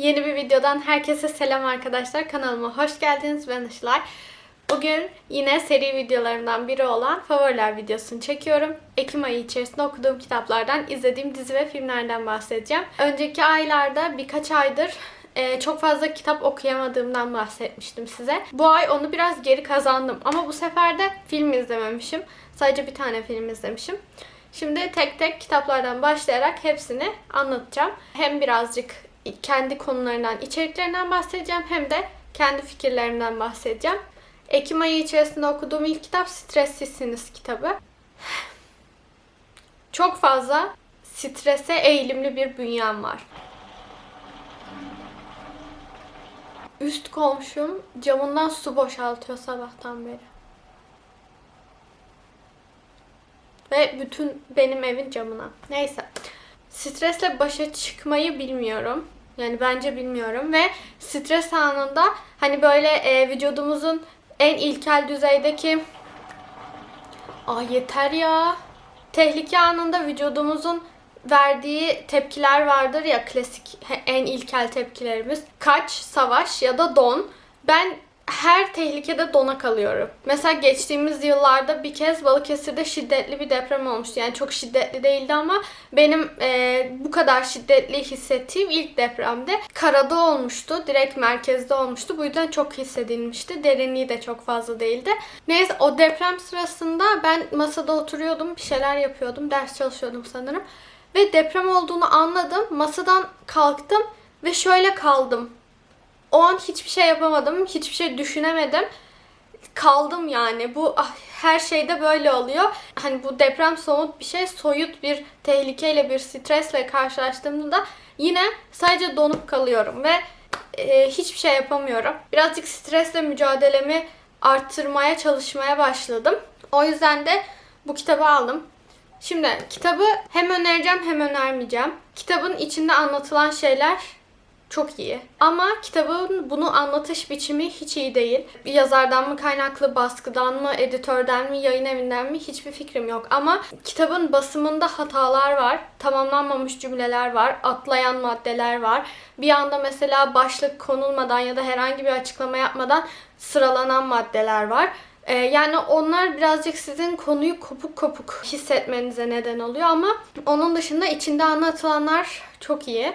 Yeni bir videodan herkese selam arkadaşlar. Kanalıma hoş geldiniz. Ben Işılay. Bugün yine seri videolarımdan biri olan favoriler videosunu çekiyorum. Ekim ayı içerisinde okuduğum kitaplardan, izlediğim dizi ve filmlerden bahsedeceğim. Önceki aylarda birkaç aydır e, çok fazla kitap okuyamadığımdan bahsetmiştim size. Bu ay onu biraz geri kazandım ama bu sefer de film izlememişim. Sadece bir tane film izlemişim. Şimdi tek tek kitaplardan başlayarak hepsini anlatacağım. Hem birazcık kendi konularından, içeriklerinden bahsedeceğim hem de kendi fikirlerimden bahsedeceğim. Ekim ayı içerisinde okuduğum ilk kitap Stressizsiniz kitabı. Çok fazla strese eğilimli bir bünyem var. Üst komşum camından su boşaltıyor sabahtan beri. Ve bütün benim evin camına. Neyse. Stresle başa çıkmayı bilmiyorum. Yani bence bilmiyorum ve stres anında hani böyle e, vücudumuzun en ilkel düzeydeki Ay yeter ya. Tehlike anında vücudumuzun verdiği tepkiler vardır ya klasik en ilkel tepkilerimiz. Kaç, savaş ya da don. Ben her tehlikede dona kalıyorum. Mesela geçtiğimiz yıllarda bir kez Balıkesir'de şiddetli bir deprem olmuştu. Yani çok şiddetli değildi ama benim e, bu kadar şiddetli hissettiğim ilk depremde karada olmuştu. Direkt merkezde olmuştu. Bu yüzden çok hissedilmişti. Derinliği de çok fazla değildi. Neyse o deprem sırasında ben masada oturuyordum. Bir şeyler yapıyordum. Ders çalışıyordum sanırım. Ve deprem olduğunu anladım. Masadan kalktım ve şöyle kaldım o an hiçbir şey yapamadım. Hiçbir şey düşünemedim. Kaldım yani. Bu ah, her şeyde böyle oluyor. Hani bu deprem somut bir şey. Soyut bir tehlikeyle bir stresle karşılaştığımda yine sadece donup kalıyorum ve e, hiçbir şey yapamıyorum. Birazcık stresle mücadelemi arttırmaya çalışmaya başladım. O yüzden de bu kitabı aldım. Şimdi kitabı hem önereceğim hem önermeyeceğim. Kitabın içinde anlatılan şeyler çok iyi. Ama kitabın bunu anlatış biçimi hiç iyi değil. Yazardan mı kaynaklı, baskıdan mı, editörden mi, yayın evinden mi hiçbir fikrim yok. Ama kitabın basımında hatalar var. Tamamlanmamış cümleler var. Atlayan maddeler var. Bir anda mesela başlık konulmadan ya da herhangi bir açıklama yapmadan sıralanan maddeler var. Ee, yani onlar birazcık sizin konuyu kopuk kopuk hissetmenize neden oluyor ama onun dışında içinde anlatılanlar çok iyi.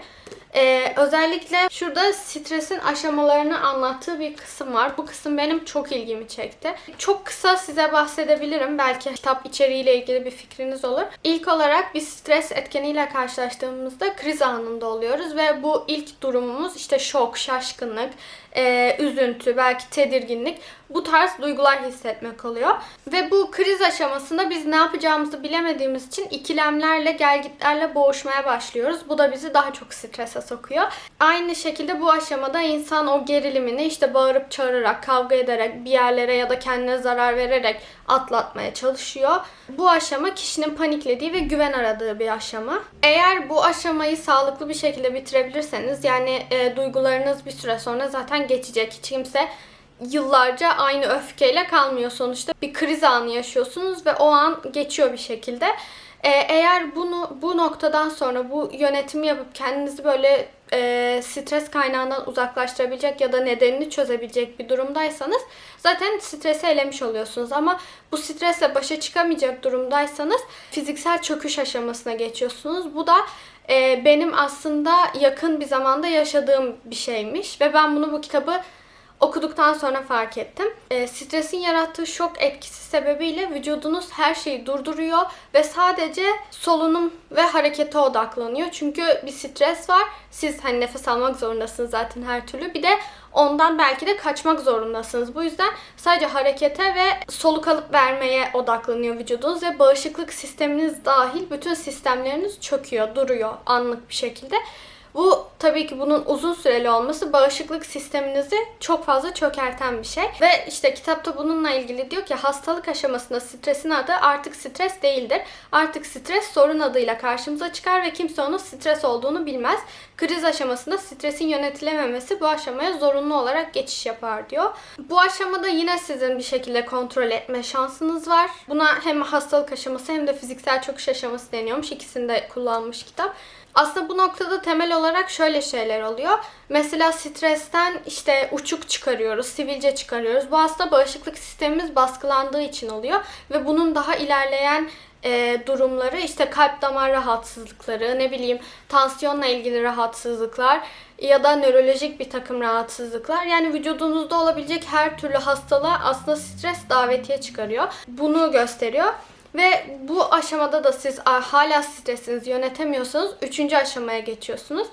Ee, özellikle şurada stresin aşamalarını anlattığı bir kısım var. Bu kısım benim çok ilgimi çekti. Çok kısa size bahsedebilirim. Belki kitap içeriğiyle ilgili bir fikriniz olur. İlk olarak bir stres etkeniyle karşılaştığımızda kriz anında oluyoruz ve bu ilk durumumuz işte şok, şaşkınlık, e, üzüntü, belki tedirginlik bu tarz duygular hissetmek oluyor. Ve bu kriz aşamasında biz ne yapacağımızı bilemediğimiz için ikilemlerle, gelgitlerle boğuşmaya başlıyoruz. Bu da bizi daha çok strese sokuyor. Aynı şekilde bu aşamada insan o gerilimini işte bağırıp çağırarak, kavga ederek, bir yerlere ya da kendine zarar vererek atlatmaya çalışıyor. Bu aşama kişinin paniklediği ve güven aradığı bir aşama. Eğer bu aşamayı sağlıklı bir şekilde bitirebilirseniz yani e, duygularınız bir süre sonra zaten geçecek. Hiç kimse yıllarca aynı öfkeyle kalmıyor sonuçta. Bir kriz anı yaşıyorsunuz ve o an geçiyor bir şekilde. Ee, eğer bunu bu noktadan sonra bu yönetimi yapıp kendinizi böyle e, stres kaynağından uzaklaştırabilecek ya da nedenini çözebilecek bir durumdaysanız zaten stresi elemiş oluyorsunuz. Ama bu stresle başa çıkamayacak durumdaysanız fiziksel çöküş aşamasına geçiyorsunuz. Bu da e, benim aslında yakın bir zamanda yaşadığım bir şeymiş ve ben bunu bu kitabı okuduktan sonra fark ettim. E, stresin yarattığı şok etkisi sebebiyle vücudunuz her şeyi durduruyor ve sadece solunum ve harekete odaklanıyor. Çünkü bir stres var. Siz hani nefes almak zorundasınız zaten her türlü. Bir de ondan belki de kaçmak zorundasınız. Bu yüzden sadece harekete ve soluk alıp vermeye odaklanıyor vücudunuz ve bağışıklık sisteminiz dahil bütün sistemleriniz çöküyor, duruyor anlık bir şekilde. Bu tabii ki bunun uzun süreli olması bağışıklık sisteminizi çok fazla çökerten bir şey. Ve işte kitapta bununla ilgili diyor ki hastalık aşamasında stresin adı artık stres değildir. Artık stres sorun adıyla karşımıza çıkar ve kimse onun stres olduğunu bilmez. Kriz aşamasında stresin yönetilememesi bu aşamaya zorunlu olarak geçiş yapar diyor. Bu aşamada yine sizin bir şekilde kontrol etme şansınız var. Buna hem hastalık aşaması hem de fiziksel çöküş aşaması deniyormuş. İkisini de kullanmış kitap. Aslında bu noktada temel olarak şöyle şeyler oluyor. Mesela stresten işte uçuk çıkarıyoruz, sivilce çıkarıyoruz. Bu aslında bağışıklık sistemimiz baskılandığı için oluyor ve bunun daha ilerleyen e, durumları işte kalp damar rahatsızlıkları, ne bileyim tansiyonla ilgili rahatsızlıklar ya da nörolojik bir takım rahatsızlıklar. Yani vücudunuzda olabilecek her türlü hastalığa aslında stres davetiye çıkarıyor. Bunu gösteriyor. Ve bu aşamada da siz hala stresinizi yönetemiyorsanız üçüncü aşamaya geçiyorsunuz.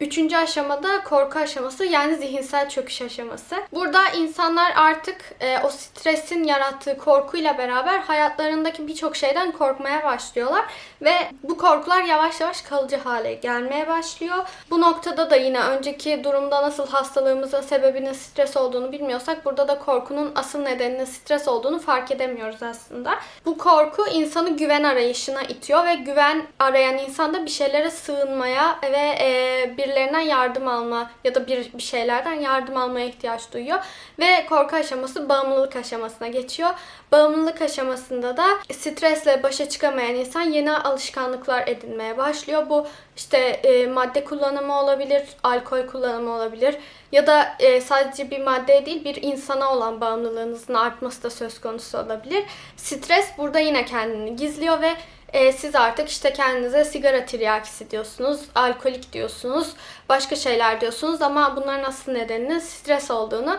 Üçüncü aşamada korku aşaması yani zihinsel çöküş aşaması. Burada insanlar artık e, o stresin yarattığı korkuyla beraber hayatlarındaki birçok şeyden korkmaya başlıyorlar. Ve bu korkular yavaş yavaş kalıcı hale gelmeye başlıyor. Bu noktada da yine önceki durumda nasıl hastalığımızın sebebinin stres olduğunu bilmiyorsak burada da korkunun asıl nedeninin stres olduğunu fark edemiyoruz aslında. Bu korku insanı güven arayışına itiyor ve güven arayan insanda bir şeylere sığınmaya ve e, birilerinden yardım alma ya da bir, bir şeylerden yardım almaya ihtiyaç duyuyor. Ve korku aşaması bağımlılık aşamasına geçiyor. Bağımlılık aşamasında da stresle başa çıkamayan insan yeni alışkanlıklar edinmeye başlıyor. Bu işte e, madde kullanımı olabilir, alkol kullanımı olabilir ya da e, sadece bir maddeye değil bir insana olan bağımlılığınızın artması da söz konusu olabilir. Stres burada yine kendini gizliyor ve e, siz artık işte kendinize sigara tiryakisi diyorsunuz, alkolik diyorsunuz, başka şeyler diyorsunuz ama bunların asıl nedeninin stres olduğunu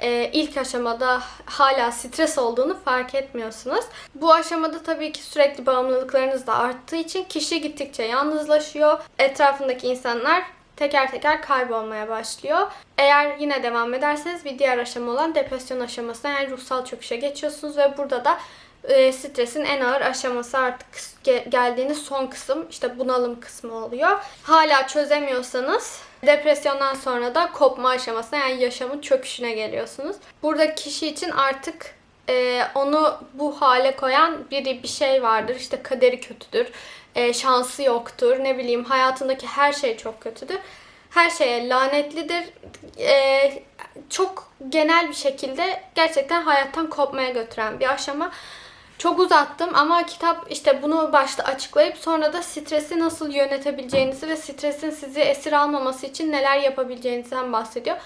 e, ilk aşamada hala stres olduğunu fark etmiyorsunuz. Bu aşamada tabii ki sürekli bağımlılıklarınız da arttığı için kişi gittikçe yalnızlaşıyor. Etrafındaki insanlar teker teker kaybolmaya başlıyor. Eğer yine devam ederseniz bir diğer aşama olan depresyon aşamasına yani ruhsal çöküşe geçiyorsunuz ve burada da e, stresin en ağır aşaması artık ge- geldiğiniz son kısım işte bunalım kısmı oluyor. Hala çözemiyorsanız depresyondan sonra da kopma aşamasına yani yaşamın çöküşüne geliyorsunuz. Burada kişi için artık e, onu bu hale koyan bir bir şey vardır. İşte kaderi kötüdür, e, şansı yoktur, ne bileyim hayatındaki her şey çok kötüdür. Her şeye lanetlidir. E, çok genel bir şekilde gerçekten hayattan kopmaya götüren bir aşama. Çok uzattım ama kitap işte bunu başta açıklayıp sonra da stresi nasıl yönetebileceğinizi ve stresin sizi esir almaması için neler yapabileceğinizden bahsediyor.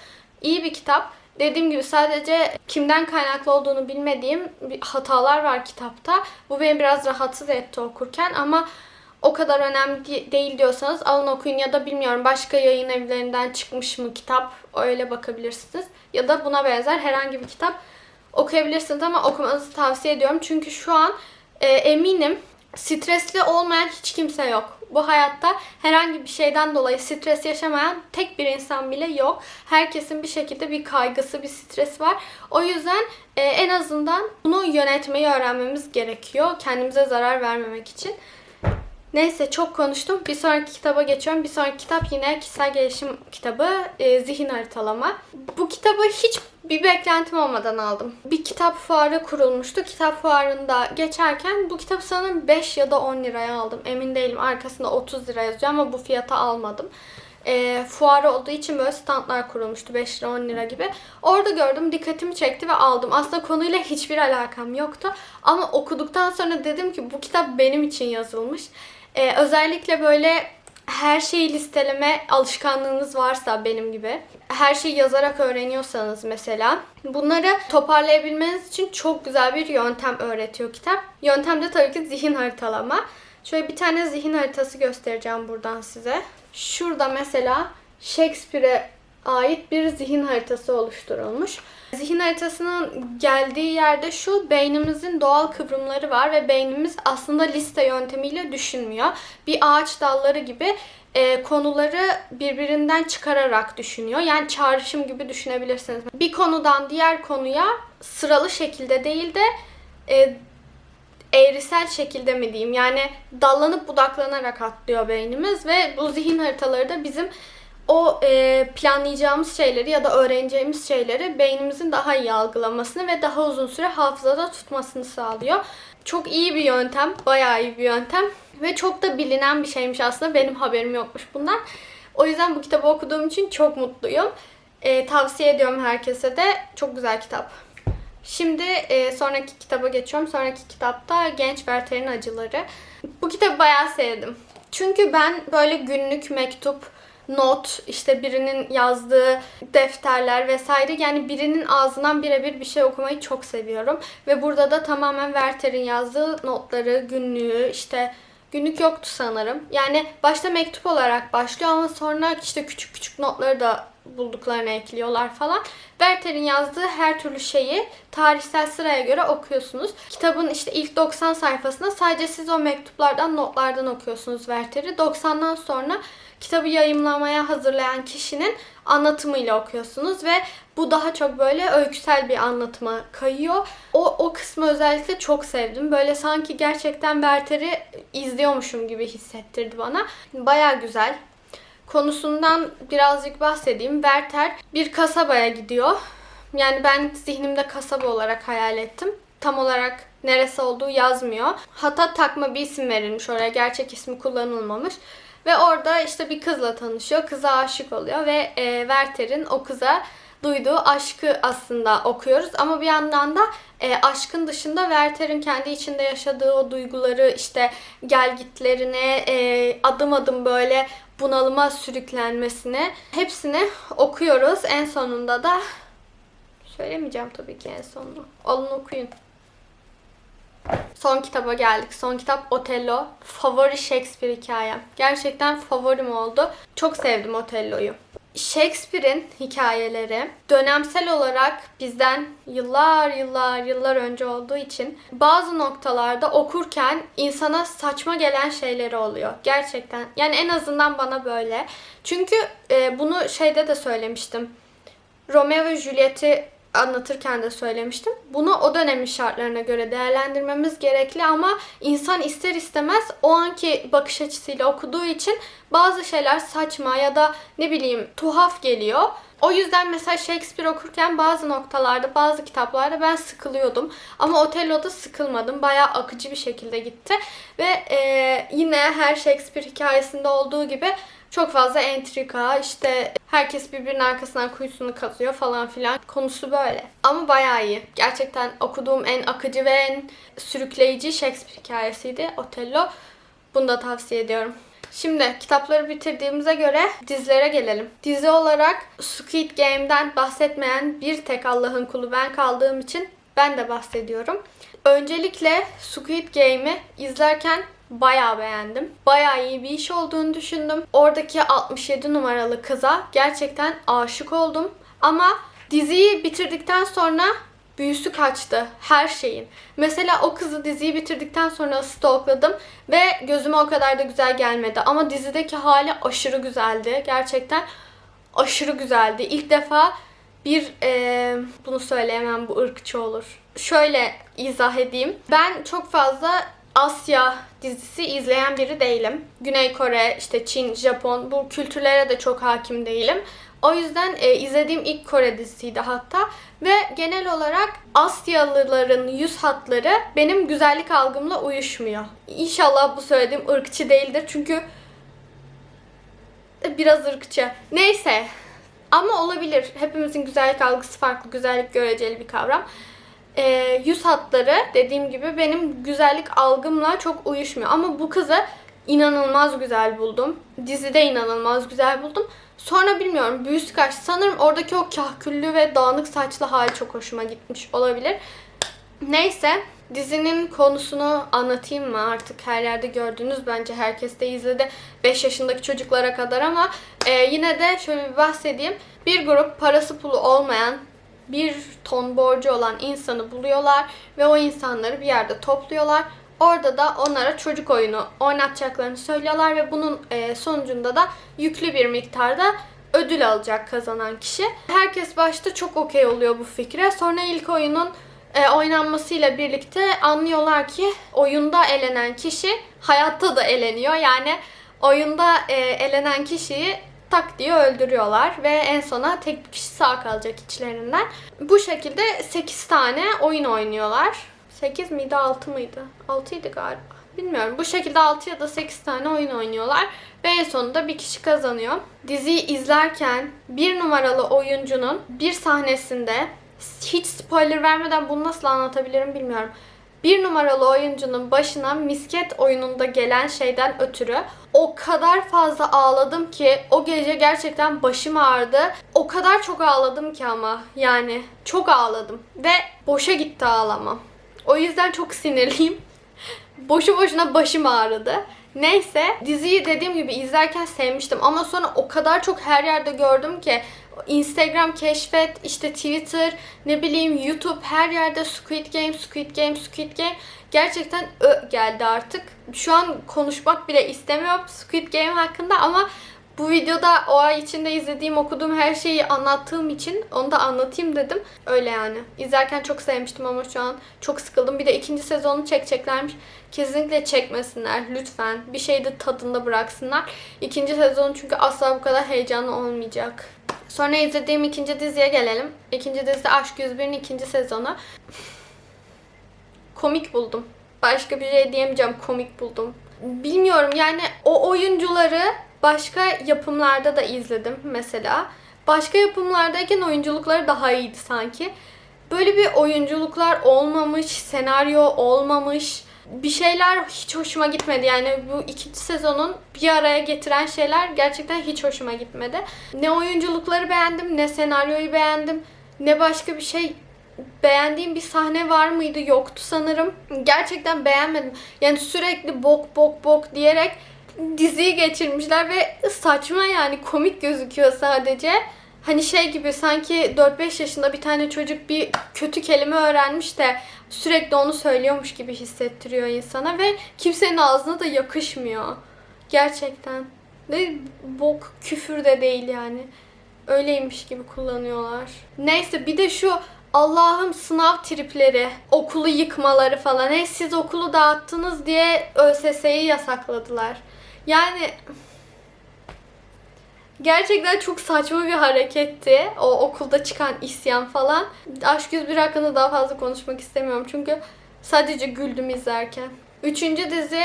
İyi bir kitap. Dediğim gibi sadece kimden kaynaklı olduğunu bilmediğim hatalar var kitapta. Bu beni biraz rahatsız etti okurken ama o kadar önemli değil diyorsanız alın okuyun ya da bilmiyorum başka yayın evlerinden çıkmış mı kitap öyle bakabilirsiniz. Ya da buna benzer herhangi bir kitap okuyabilirsiniz ama okumanızı tavsiye ediyorum. Çünkü şu an e, eminim stresli olmayan hiç kimse yok. Bu hayatta herhangi bir şeyden dolayı stres yaşamayan tek bir insan bile yok. Herkesin bir şekilde bir kaygısı, bir stresi var. O yüzden e, en azından bunu yönetmeyi öğrenmemiz gerekiyor. Kendimize zarar vermemek için. Neyse çok konuştum. Bir sonraki kitaba geçiyorum. Bir sonraki kitap yine kişisel gelişim kitabı e, Zihin Haritalama. Bu kitabı hiç bir beklentim olmadan aldım. Bir kitap fuarı kurulmuştu. Kitap fuarında geçerken bu kitap sanırım 5 ya da 10 liraya aldım. Emin değilim. Arkasında 30 lira yazıyor ama bu fiyata almadım. E, fuarı olduğu için böyle standlar kurulmuştu 5 lira 10 lira gibi. Orada gördüm dikkatimi çekti ve aldım. Aslında konuyla hiçbir alakam yoktu. Ama okuduktan sonra dedim ki bu kitap benim için yazılmış. Ee, özellikle böyle her şeyi listeleme alışkanlığınız varsa benim gibi, her şeyi yazarak öğreniyorsanız mesela, bunları toparlayabilmeniz için çok güzel bir yöntem öğretiyor kitap. Yöntem de tabii ki zihin haritalama. Şöyle bir tane zihin haritası göstereceğim buradan size. Şurada mesela Shakespeare'e ait bir zihin haritası oluşturulmuş. Zihin haritasının geldiği yerde şu beynimizin doğal kıvrımları var ve beynimiz aslında liste yöntemiyle düşünmüyor. Bir ağaç dalları gibi e, konuları birbirinden çıkararak düşünüyor. Yani çağrışım gibi düşünebilirsiniz. Bir konudan diğer konuya sıralı şekilde değil de e, eğrisel şekilde mi diyeyim yani dallanıp budaklanarak atlıyor beynimiz ve bu zihin haritaları da bizim o e, planlayacağımız şeyleri ya da öğreneceğimiz şeyleri beynimizin daha iyi algılamasını ve daha uzun süre hafızada tutmasını sağlıyor. Çok iyi bir yöntem, bayağı iyi bir yöntem ve çok da bilinen bir şeymiş aslında. Benim haberim yokmuş bundan. O yüzden bu kitabı okuduğum için çok mutluyum. E, tavsiye ediyorum herkese de. Çok güzel kitap. Şimdi e, sonraki kitaba geçiyorum. Sonraki kitapta Genç Werther'in Acıları. Bu kitabı bayağı sevdim. Çünkü ben böyle günlük mektup, not, işte birinin yazdığı defterler vesaire yani birinin ağzından birebir bir şey okumayı çok seviyorum. Ve burada da tamamen Werther'in yazdığı notları, günlüğü, işte günlük yoktu sanırım. Yani başta mektup olarak başlıyor ama sonra işte küçük küçük notları da bulduklarına ekliyorlar falan. Werther'in yazdığı her türlü şeyi tarihsel sıraya göre okuyorsunuz. Kitabın işte ilk 90 sayfasında sadece siz o mektuplardan, notlardan okuyorsunuz Werther'i. 90'dan sonra kitabı yayımlamaya hazırlayan kişinin anlatımıyla okuyorsunuz ve bu daha çok böyle öyküsel bir anlatıma kayıyor. O, o kısmı özellikle çok sevdim. Böyle sanki gerçekten Werther'i izliyormuşum gibi hissettirdi bana. Baya güzel. Konusundan birazcık bahsedeyim. Werther bir kasabaya gidiyor. Yani ben zihnimde kasaba olarak hayal ettim. Tam olarak neresi olduğu yazmıyor. Hatta takma bir isim verilmiş oraya. Gerçek ismi kullanılmamış. Ve orada işte bir kızla tanışıyor. Kıza aşık oluyor ve e, Werther'in o kıza duyduğu aşkı aslında okuyoruz. Ama bir yandan da e, aşkın dışında Werther'in kendi içinde yaşadığı o duyguları işte gelgitlerini e, adım adım böyle bunalıma sürüklenmesini hepsini okuyoruz. En sonunda da söylemeyeceğim tabii ki en sonunu. Alın okuyun. Son kitaba geldik. Son kitap Otello. Favori Shakespeare hikayem. Gerçekten favorim oldu. Çok sevdim Otello'yu. Shakespeare'in hikayeleri dönemsel olarak bizden yıllar yıllar yıllar önce olduğu için bazı noktalarda okurken insana saçma gelen şeyleri oluyor. Gerçekten. Yani en azından bana böyle. Çünkü e, bunu şeyde de söylemiştim. Romeo ve Juliet'i anlatırken de söylemiştim. Bunu o dönemin şartlarına göre değerlendirmemiz gerekli ama insan ister istemez o anki bakış açısıyla okuduğu için bazı şeyler saçma ya da ne bileyim tuhaf geliyor. O yüzden mesela Shakespeare okurken bazı noktalarda, bazı kitaplarda ben sıkılıyordum. Ama Otello'da sıkılmadım. Bayağı akıcı bir şekilde gitti. Ve e, yine her Shakespeare hikayesinde olduğu gibi çok fazla entrika, işte herkes birbirinin arkasından kuyusunu kazıyor falan filan. Konusu böyle. Ama bayağı iyi. Gerçekten okuduğum en akıcı ve en sürükleyici Shakespeare hikayesiydi Otello. Bunu da tavsiye ediyorum. Şimdi kitapları bitirdiğimize göre dizilere gelelim. Dizi olarak Squid Game'den bahsetmeyen bir tek Allah'ın kulu ben kaldığım için ben de bahsediyorum. Öncelikle Squid Game'i izlerken bayağı beğendim. Bayağı iyi bir iş olduğunu düşündüm. Oradaki 67 numaralı kıza gerçekten aşık oldum. Ama diziyi bitirdikten sonra büyüsü kaçtı her şeyin. Mesela o kızı diziyi bitirdikten sonra stalkladım ve gözüme o kadar da güzel gelmedi. Ama dizideki hali aşırı güzeldi. Gerçekten aşırı güzeldi. İlk defa bir e, bunu söyleyemem bu ırkçı olur. Şöyle izah edeyim. Ben çok fazla Asya dizisi izleyen biri değilim. Güney Kore, işte Çin, Japon bu kültürlere de çok hakim değilim. O yüzden e, izlediğim ilk Kore dizisiydi hatta ve genel olarak Asyalıların yüz hatları benim güzellik algımla uyuşmuyor. İnşallah bu söylediğim ırkçı değildir çünkü biraz ırkçı. Neyse ama olabilir. Hepimizin güzellik algısı farklı, güzellik göreceli bir kavram e, yüz hatları dediğim gibi benim güzellik algımla çok uyuşmuyor. Ama bu kızı inanılmaz güzel buldum. Dizide inanılmaz güzel buldum. Sonra bilmiyorum büyüsü kaçtı. Sanırım oradaki o kahküllü ve dağınık saçlı hali çok hoşuma gitmiş olabilir. Neyse dizinin konusunu anlatayım mı? Artık her yerde gördünüz. Bence herkes de izledi. 5 yaşındaki çocuklara kadar ama e, yine de şöyle bir bahsedeyim. Bir grup parası pulu olmayan bir ton borcu olan insanı buluyorlar ve o insanları bir yerde topluyorlar. Orada da onlara çocuk oyunu oynatacaklarını söylüyorlar ve bunun e, sonucunda da yüklü bir miktarda ödül alacak kazanan kişi. Herkes başta çok okey oluyor bu fikre. Sonra ilk oyunun e, oynanmasıyla birlikte anlıyorlar ki oyunda elenen kişi hayatta da eleniyor. Yani oyunda e, elenen kişiyi tak diye öldürüyorlar ve en sona tek bir kişi sağ kalacak içlerinden. Bu şekilde 8 tane oyun oynuyorlar. 8 miydi 6 mıydı? 6 idi galiba. Bilmiyorum. Bu şekilde 6 ya da 8 tane oyun oynuyorlar ve en sonunda bir kişi kazanıyor. Diziyi izlerken bir numaralı oyuncunun bir sahnesinde hiç spoiler vermeden bunu nasıl anlatabilirim bilmiyorum. Bir numaralı oyuncunun başına misket oyununda gelen şeyden ötürü o kadar fazla ağladım ki o gece gerçekten başım ağrıdı. O kadar çok ağladım ki ama yani çok ağladım ve boşa gitti ağlamam. O yüzden çok sinirliyim. Boşu boşuna başım ağrıdı. Neyse diziyi dediğim gibi izlerken sevmiştim ama sonra o kadar çok her yerde gördüm ki Instagram keşfet, işte Twitter, ne bileyim YouTube her yerde Squid Game, Squid Game, Squid Game. Gerçekten ö geldi artık. Şu an konuşmak bile istemiyorum Squid Game hakkında ama bu videoda o ay içinde izlediğim, okuduğum her şeyi anlattığım için onu da anlatayım dedim. Öyle yani. İzlerken çok sevmiştim ama şu an çok sıkıldım. Bir de ikinci sezonu çekeceklermiş. Kesinlikle çekmesinler lütfen. Bir şeyi de tadında bıraksınlar. İkinci sezon çünkü asla bu kadar heyecanlı olmayacak. Sonra izlediğim ikinci diziye gelelim. İkinci dizi Aşk 101'in ikinci sezonu. Komik buldum. Başka bir şey diyemeyeceğim. Komik buldum. Bilmiyorum yani o oyuncuları başka yapımlarda da izledim mesela. Başka yapımlardayken oyunculukları daha iyiydi sanki. Böyle bir oyunculuklar olmamış, senaryo olmamış, bir şeyler hiç hoşuma gitmedi. Yani bu ikinci sezonun bir araya getiren şeyler gerçekten hiç hoşuma gitmedi. Ne oyunculukları beğendim, ne senaryoyu beğendim, ne başka bir şey beğendiğim bir sahne var mıydı? Yoktu sanırım. Gerçekten beğenmedim. Yani sürekli bok bok bok diyerek diziyi geçirmişler ve saçma yani komik gözüküyor sadece. Hani şey gibi sanki 4-5 yaşında bir tane çocuk bir kötü kelime öğrenmiş de sürekli onu söylüyormuş gibi hissettiriyor insana ve kimsenin ağzına da yakışmıyor. Gerçekten. Ne bok küfür de değil yani. Öyleymiş gibi kullanıyorlar. Neyse bir de şu Allah'ım sınav tripleri, okulu yıkmaları falan. Hey siz okulu dağıttınız diye ÖSS'yi yasakladılar. Yani Gerçekten çok saçma bir hareketti. O okulda çıkan isyan falan. Aşk 101 hakkında daha fazla konuşmak istemiyorum. Çünkü sadece güldüm izlerken. Üçüncü dizi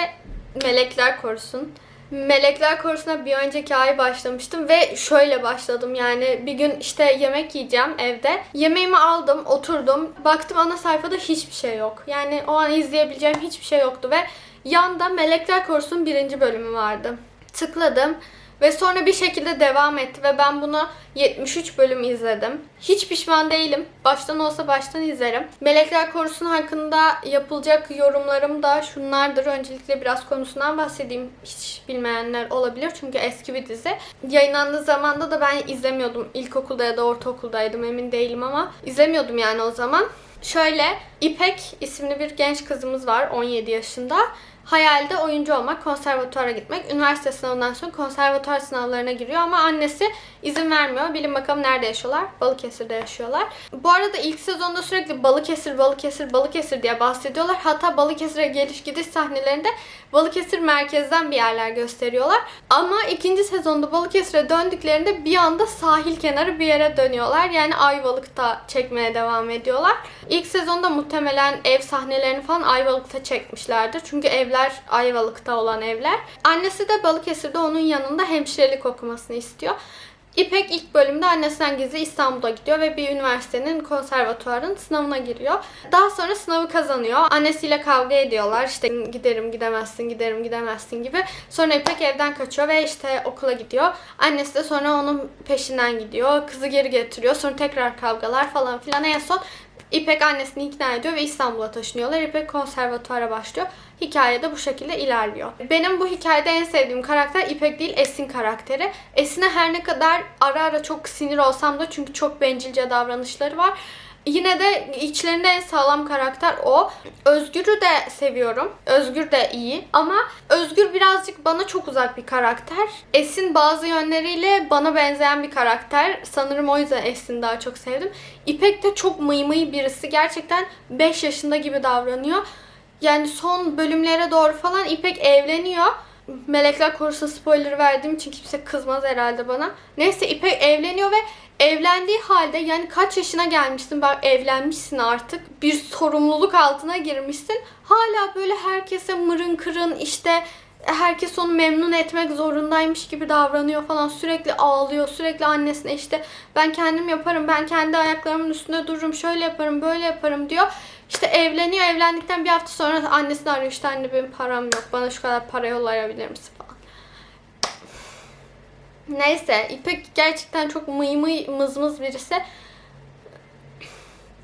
Melekler Korusun. Melekler Korusu'na bir önceki ay başlamıştım ve şöyle başladım yani bir gün işte yemek yiyeceğim evde. Yemeğimi aldım, oturdum. Baktım ana sayfada hiçbir şey yok. Yani o an izleyebileceğim hiçbir şey yoktu ve yanda Melekler Korusu'nun birinci bölümü vardı. Tıkladım. Ve sonra bir şekilde devam etti ve ben bunu 73 bölüm izledim. Hiç pişman değilim. Baştan olsa baştan izlerim. Melekler Korusun hakkında yapılacak yorumlarım da şunlardır. Öncelikle biraz konusundan bahsedeyim. Hiç bilmeyenler olabilir çünkü eski bir dizi. Yayınlandığı zamanda da ben izlemiyordum. İlkokulda ya da ortaokuldaydım emin değilim ama izlemiyordum yani o zaman. Şöyle İpek isimli bir genç kızımız var 17 yaşında. Hayalde oyuncu olmak, konservatuara gitmek. Üniversite sınavından sonra konservatuar sınavlarına giriyor ama annesi izin vermiyor. Bilin bakalım nerede yaşıyorlar? Balıkesir'de yaşıyorlar. Bu arada ilk sezonda sürekli Balıkesir, Balıkesir, Balıkesir diye bahsediyorlar. Hatta Balıkesir'e geliş gidiş sahnelerinde Balıkesir merkezden bir yerler gösteriyorlar. Ama ikinci sezonda Balıkesir'e döndüklerinde bir anda sahil kenarı bir yere dönüyorlar. Yani Ayvalık'ta çekmeye devam ediyorlar. İlk sezonda muhtemelen ev sahnelerini falan Ayvalık'ta çekmişlerdir. Çünkü evler Ayvalık'ta olan evler. Annesi de Balıkesir'de onun yanında hemşirelik okumasını istiyor. İpek ilk bölümde annesinden gizli İstanbul'a gidiyor ve bir üniversitenin konservatuarın sınavına giriyor. Daha sonra sınavı kazanıyor. Annesiyle kavga ediyorlar. İşte giderim gidemezsin, giderim gidemezsin gibi. Sonra İpek evden kaçıyor ve işte okula gidiyor. Annesi de sonra onun peşinden gidiyor. Kızı geri getiriyor. Sonra tekrar kavgalar falan filan. En son İpek annesini ikna ediyor ve İstanbul'a taşınıyorlar. İpek konservatuara başlıyor. Hikaye de bu şekilde ilerliyor. Benim bu hikayede en sevdiğim karakter İpek değil Esin karakteri. Esin'e her ne kadar ara ara çok sinir olsam da çünkü çok bencilce davranışları var. Yine de içlerinde en sağlam karakter o. Özgür'ü de seviyorum. Özgür de iyi. Ama Özgür birazcık bana çok uzak bir karakter. Esin bazı yönleriyle bana benzeyen bir karakter. Sanırım o yüzden Esin'i daha çok sevdim. İpek de çok mıy mıy birisi. Gerçekten 5 yaşında gibi davranıyor. Yani son bölümlere doğru falan İpek evleniyor. Melekler Korusu spoiler verdiğim için kimse kızmaz herhalde bana. Neyse İpek evleniyor ve evlendiği halde yani kaç yaşına gelmişsin bak evlenmişsin artık. Bir sorumluluk altına girmişsin. Hala böyle herkese mırın kırın işte herkes onu memnun etmek zorundaymış gibi davranıyor falan. Sürekli ağlıyor. Sürekli annesine işte ben kendim yaparım. Ben kendi ayaklarımın üstünde dururum. Şöyle yaparım, böyle yaparım diyor. İşte evleniyor. Evlendikten bir hafta sonra annesini arıyor. İşte anne benim param yok. Bana şu kadar para yollayabilir misin falan. Neyse İpek gerçekten çok mıy mıy mızmız birisi.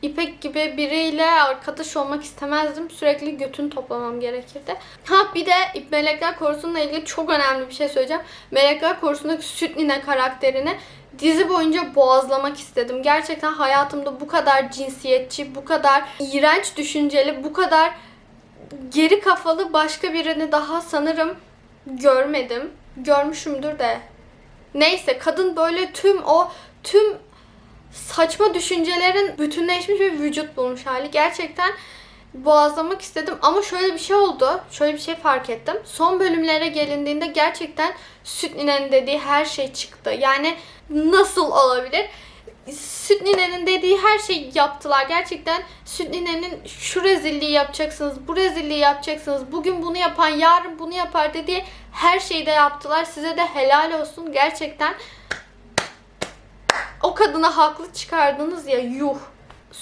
İpek gibi biriyle arkadaş olmak istemezdim. Sürekli götünü toplamam gerekirdi. Ha bir de Melekler Korusu'nunla ilgili çok önemli bir şey söyleyeceğim. Melekler Korusu'ndaki Süt Nine karakterini dizi boyunca boğazlamak istedim. Gerçekten hayatımda bu kadar cinsiyetçi, bu kadar iğrenç düşünceli, bu kadar geri kafalı başka birini daha sanırım görmedim. Görmüşümdür de. Neyse kadın böyle tüm o tüm saçma düşüncelerin bütünleşmiş bir vücut bulmuş hali. Gerçekten boğazlamak istedim ama şöyle bir şey oldu. Şöyle bir şey fark ettim. Son bölümlere gelindiğinde gerçekten Süt Nine'nin dediği her şey çıktı. Yani nasıl olabilir? Süt Nine'nin dediği her şeyi yaptılar. Gerçekten Süt Nine'nin şu rezilliği yapacaksınız, bu rezilliği yapacaksınız, bugün bunu yapan, yarın bunu yapar dediği her şeyi de yaptılar. Size de helal olsun. Gerçekten o kadına haklı çıkardınız ya yuh.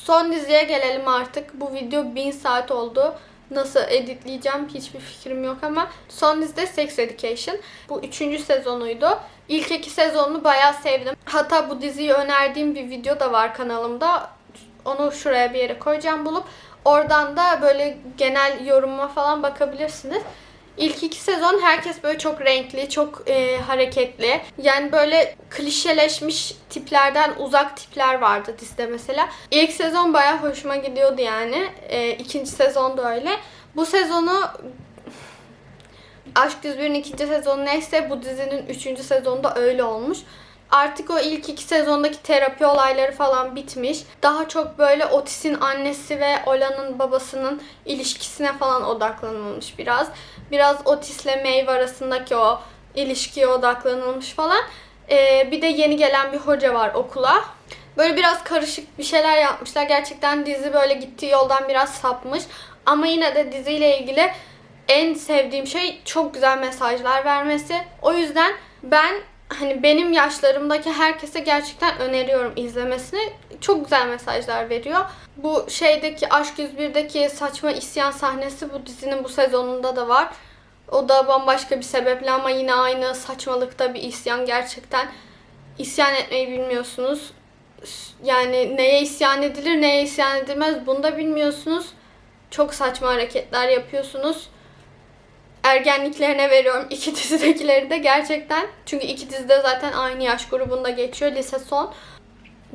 Son diziye gelelim artık. Bu video 1000 saat oldu. Nasıl editleyeceğim hiçbir fikrim yok ama son dizide Sex Education. Bu üçüncü sezonuydu. İlk iki sezonunu bayağı sevdim. Hatta bu diziyi önerdiğim bir video da var kanalımda. Onu şuraya bir yere koyacağım bulup. Oradan da böyle genel yorumuma falan bakabilirsiniz. İlk iki sezon herkes böyle çok renkli, çok e, hareketli. Yani böyle klişeleşmiş tiplerden uzak tipler vardı dizide mesela. İlk sezon bayağı hoşuma gidiyordu yani. E, ikinci sezon da öyle. Bu sezonu Aşk 101'in ikinci sezonu neyse bu dizinin üçüncü sezonunda öyle olmuş. Artık o ilk iki sezondaki terapi olayları falan bitmiş. Daha çok böyle Otis'in annesi ve Ola'nın babasının ilişkisine falan odaklanılmış biraz. Biraz Otis'le Maeve arasındaki o ilişkiye odaklanılmış falan. Ee, bir de yeni gelen bir hoca var okula. Böyle biraz karışık bir şeyler yapmışlar. Gerçekten dizi böyle gittiği yoldan biraz sapmış. Ama yine de diziyle ilgili en sevdiğim şey çok güzel mesajlar vermesi. O yüzden ben hani benim yaşlarımdaki herkese gerçekten öneriyorum izlemesini. Çok güzel mesajlar veriyor. Bu şeydeki Aşk 101'deki saçma isyan sahnesi bu dizinin bu sezonunda da var. O da bambaşka bir sebeple ama yine aynı saçmalıkta bir isyan gerçekten. isyan etmeyi bilmiyorsunuz. Yani neye isyan edilir, neye isyan edilmez bunu da bilmiyorsunuz. Çok saçma hareketler yapıyorsunuz ergenliklerine veriyorum iki dizidekileri de gerçekten. Çünkü iki dizide zaten aynı yaş grubunda geçiyor. Lise son.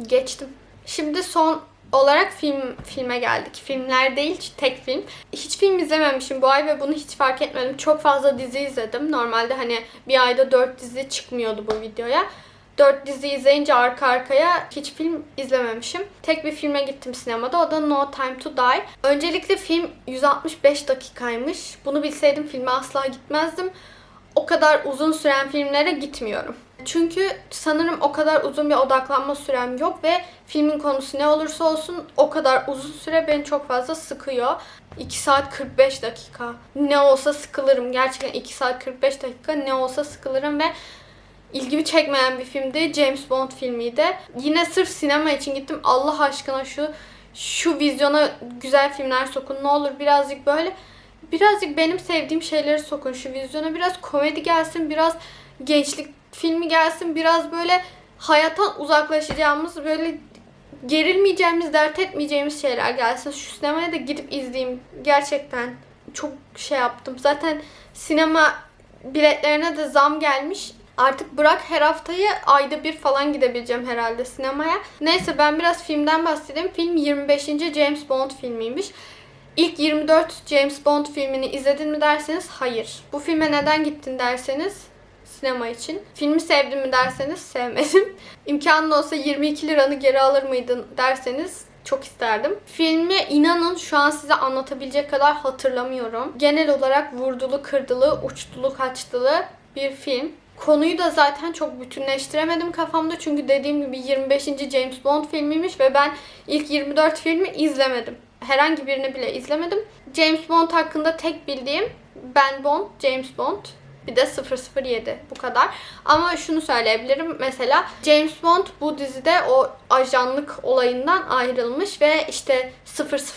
Geçtim. Şimdi son olarak film filme geldik. Filmler değil, tek film. Hiç film izlememişim bu ay ve bunu hiç fark etmedim. Çok fazla dizi izledim. Normalde hani bir ayda dört dizi çıkmıyordu bu videoya. 4 dizi izleyince arka arkaya hiç film izlememişim. Tek bir filme gittim sinemada. O da No Time to Die. Öncelikle film 165 dakikaymış. Bunu bilseydim filme asla gitmezdim. O kadar uzun süren filmlere gitmiyorum. Çünkü sanırım o kadar uzun bir odaklanma sürem yok ve filmin konusu ne olursa olsun o kadar uzun süre beni çok fazla sıkıyor. 2 saat 45 dakika. Ne olsa sıkılırım. Gerçekten 2 saat 45 dakika ne olsa sıkılırım ve ilgimi çekmeyen bir filmdi. James Bond filmiydi. Yine sırf sinema için gittim. Allah aşkına şu şu vizyona güzel filmler sokun. Ne olur birazcık böyle birazcık benim sevdiğim şeyleri sokun şu vizyona. Biraz komedi gelsin, biraz gençlik filmi gelsin, biraz böyle hayattan uzaklaşacağımız böyle gerilmeyeceğimiz, dert etmeyeceğimiz şeyler gelsin. Şu sinemaya da gidip izleyeyim. Gerçekten çok şey yaptım. Zaten sinema biletlerine de zam gelmiş. Artık bırak her haftayı ayda bir falan gidebileceğim herhalde sinemaya. Neyse ben biraz filmden bahsedeyim. Film 25. James Bond filmiymiş. İlk 24 James Bond filmini izledin mi derseniz hayır. Bu filme neden gittin derseniz sinema için. Filmi sevdim mi derseniz sevmedim. İmkanın olsa 22 liranı geri alır mıydın derseniz çok isterdim. Filmi inanın şu an size anlatabilecek kadar hatırlamıyorum. Genel olarak vurdulu, kırdılı, uçtulu, kaçtılı bir film. Konuyu da zaten çok bütünleştiremedim kafamda çünkü dediğim gibi 25. James Bond filmiymiş ve ben ilk 24 filmi izlemedim. Herhangi birini bile izlemedim. James Bond hakkında tek bildiğim Ben Bond, James Bond. Bir de 007 bu kadar. Ama şunu söyleyebilirim. Mesela James Bond bu dizide o ajanlık olayından ayrılmış ve işte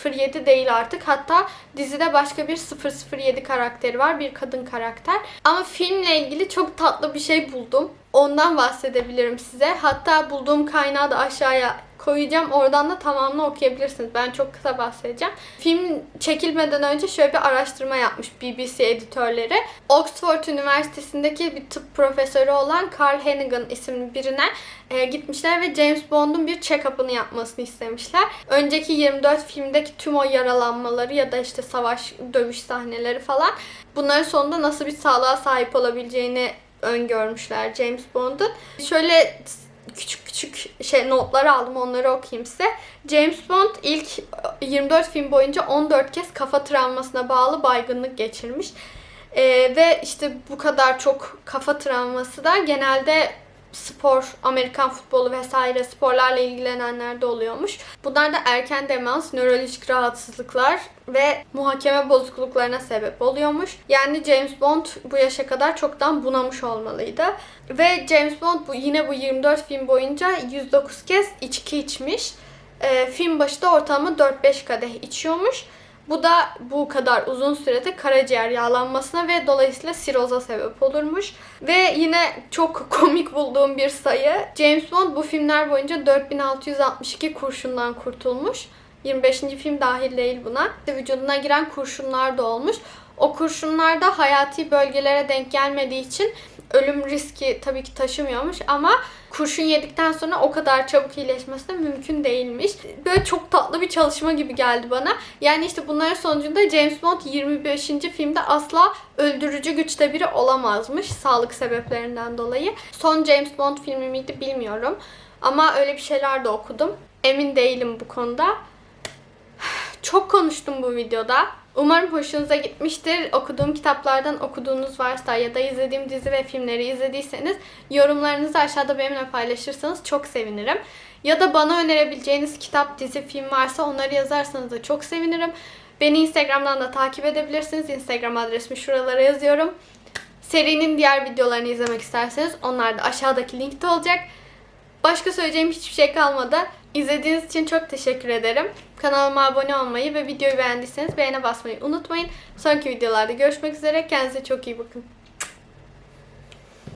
007 değil artık. Hatta dizide başka bir 007 karakteri var. Bir kadın karakter. Ama filmle ilgili çok tatlı bir şey buldum. Ondan bahsedebilirim size. Hatta bulduğum kaynağı da aşağıya koyacağım. Oradan da tamamını okuyabilirsiniz. Ben çok kısa bahsedeceğim. Film çekilmeden önce şöyle bir araştırma yapmış BBC editörleri. Oxford Üniversitesi'ndeki bir tıp profesörü olan Carl Hannigan isimli birine e, gitmişler ve James Bond'un bir check-up'ını yapmasını istemişler. Önceki 24 filmdeki tüm o yaralanmaları ya da işte savaş, dövüş sahneleri falan bunların sonunda nasıl bir sağlığa sahip olabileceğini öngörmüşler James Bond'un. Şöyle küçük küçük şey notlar aldım onları okuyayım size. James Bond ilk 24 film boyunca 14 kez kafa travmasına bağlı baygınlık geçirmiş. Ee, ve işte bu kadar çok kafa travması da genelde spor, Amerikan futbolu vesaire sporlarla ilgilenenlerde oluyormuş. Bunlar da erken demans, nörolojik rahatsızlıklar ve muhakeme bozukluklarına sebep oluyormuş. Yani James Bond bu yaşa kadar çoktan bunamış olmalıydı. Ve James Bond bu yine bu 24 film boyunca 109 kez içki içmiş. Ee, film başı da ortalama 4-5 kadeh içiyormuş. Bu da bu kadar uzun sürede karaciğer yağlanmasına ve dolayısıyla siroza sebep olurmuş. Ve yine çok komik bulduğum bir sayı. James Bond bu filmler boyunca 4662 kurşundan kurtulmuş. 25. film dahil değil buna. Vücuduna giren kurşunlar da olmuş. O kurşunlar da hayati bölgelere denk gelmediği için ölüm riski tabii ki taşımıyormuş ama kurşun yedikten sonra o kadar çabuk iyileşmesi de mümkün değilmiş. Böyle çok tatlı bir çalışma gibi geldi bana. Yani işte bunların sonucunda James Bond 25. filmde asla öldürücü güçte biri olamazmış sağlık sebeplerinden dolayı. Son James Bond filmi miydi bilmiyorum. Ama öyle bir şeyler de okudum. Emin değilim bu konuda. Çok konuştum bu videoda. Umarım hoşunuza gitmiştir. Okuduğum kitaplardan okuduğunuz varsa ya da izlediğim dizi ve filmleri izlediyseniz yorumlarınızı aşağıda benimle paylaşırsanız çok sevinirim. Ya da bana önerebileceğiniz kitap, dizi, film varsa onları yazarsanız da çok sevinirim. Beni Instagram'dan da takip edebilirsiniz. Instagram adresimi şuralara yazıyorum. Serinin diğer videolarını izlemek isterseniz onlar da aşağıdaki linkte olacak. Başka söyleyeceğim hiçbir şey kalmadı. İzlediğiniz için çok teşekkür ederim. Kanalıma abone olmayı ve videoyu beğendiyseniz beğene basmayı unutmayın. Sonraki videolarda görüşmek üzere. Kendinize çok iyi bakın.